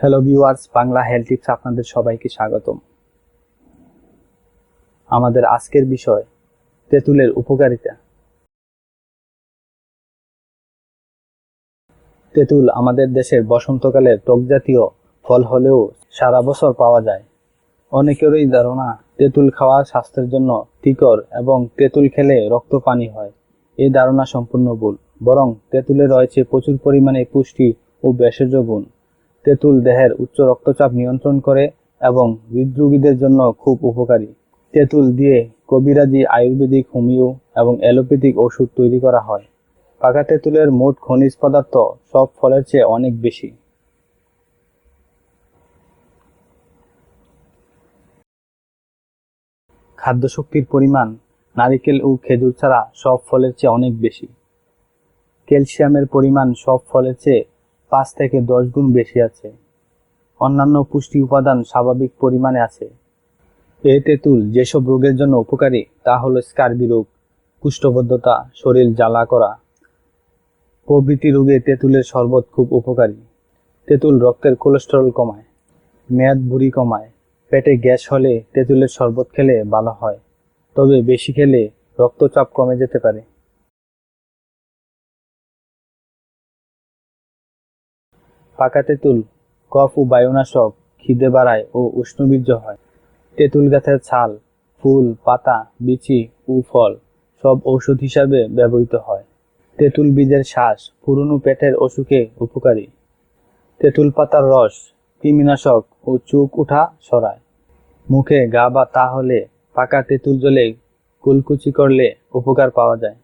Hello viewers Bangla health tips আপনাদের সবাইকে স্বাগতম। আমাদের আজকের বিষয়, তেঁতুলের উপকারিতা। তেঁতুল আমাদের দেশের বসন্তকালের টকজাতীয় ফল হলেও সারা বছর পাওয়া যায়। অনেকেরই ধারণা, তেঁতুল খাওয়া স্বাস্থ্যের জন্য ক্ষতিকর এবং তেঁতুল খেলে রক্ত পানি হয়। এই ধারণা সম্পূর্ণ ভুল, বরং তেঁতুলে রয়েছে প্রচুর পরিমাণে পুষ্টি ও ভেষজ গুণ। তেঁতুল দেহের উচ্চ রক্তচাপ নিয়ন্ত্রণ করে এবং হৃদরোগীদের জন্য খুব উপকারী। তেঁতুল দিয়ে কবিরাজি, আয়ুর্বেদিক, হোমিও এবং অ্যালোপ্যাথিক ওষুধ তৈরি করা হয়। পাকা তেঁতুলের মোট খনিজ পদার্থ সব ফলের চেয়ে অনেক বেশি। খাদ্য শক্তির পরিমাণ নারিকেল ও খেজুর ছাড়া সব ফলের চেয়ে অনেক বেশি। ক্যালসিয়ামের পরিমাণ সব ফলের চেয়ে পাঁচ থেকে দশ গুণ বেশি আছে। অন্যান্য পুষ্টি উপাদান স্বাভাবিক পরিমাণে আছে। এ তেঁতুল যেসব রোগের জন্য উপকারী, তা হলো স্কার্বি রোগ, কুষ্ঠবদ্ধতা, শরীর জ্বালা করা। প্রভৃতি রোগে তেঁতুলের শরবত খুব উপকারী। তেঁতুল রক্তের কোলেস্টেরল কমায়, মেয়াদ ভুঁড়ি কমায়, পেটে গ্যাস হলে তেঁতুলের শরবত খেলে ভালো হয়। তবে বেশি খেলে রক্তচাপ কমে যেতে পারে। পাকা তেঁতুল কফ ও বায়ুনাশক, খিদে বাড়ায় ও উষ্ণবীর্য হয়। তেঁতুল গাছের ছাল, ফুল, পাতা, বিচি ও ফল সব ঔষধ হিসাবে ব্যবহৃত হয়। তেঁতুল বীজের শ্বাস পুরনো পেটের অসুখে উপকারী। তেঁতুল পাতার রস কৃমিনাশক ও চুক উঠা সরায় মুখে গা বা তা হলে পাকা তেঁতুল জলে কুলকুচি করলে উপকার পাওয়া যায়।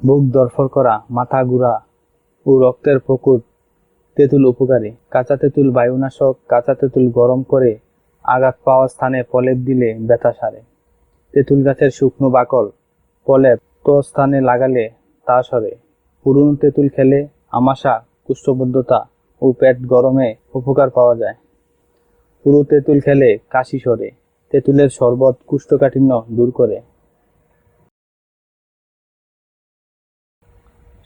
বুক দরফর করা, মাথা গুড়া ও রক্তের প্রকুট তেঁতুল উপকারী। কাঁচা তেঁতুল বায়ুনাশক, কাঁচা তেঁতুল গরম করে আঘাত পাওয়া স্থানে প্রলেপ দিলে ব্যথা সারে। তেঁতুল গাছের শুকনো বাকল প্রলেপ তো স্থানে লাগালে তা সরে। পুরনো তেঁতুল খেলে আমাশা, কুষ্ঠবদ্ধতা ও পেট গরমে উপকার পাওয়া যায়। পুরো তেঁতুল খেলে কাশি সরে। তেঁতুলের শরবত কুষ্ঠকাঠিন্য দূর করে।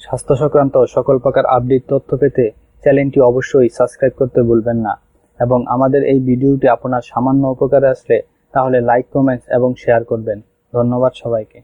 স্বাস্থ্য সংক্রান্ত সকল প্রকার আপডেট তথ্য পেতে চ্যানেলটি অবশ্যই সাবস্ক্রাইব করতে ভুলবেন না। এবং আমাদের এই ভিডিওটি আপনার সামান্য উপকারে আসলে তাহলে লাইক কমেন্টস এবং শেয়ার করবেন। ধন্যবাদ সবাইকে।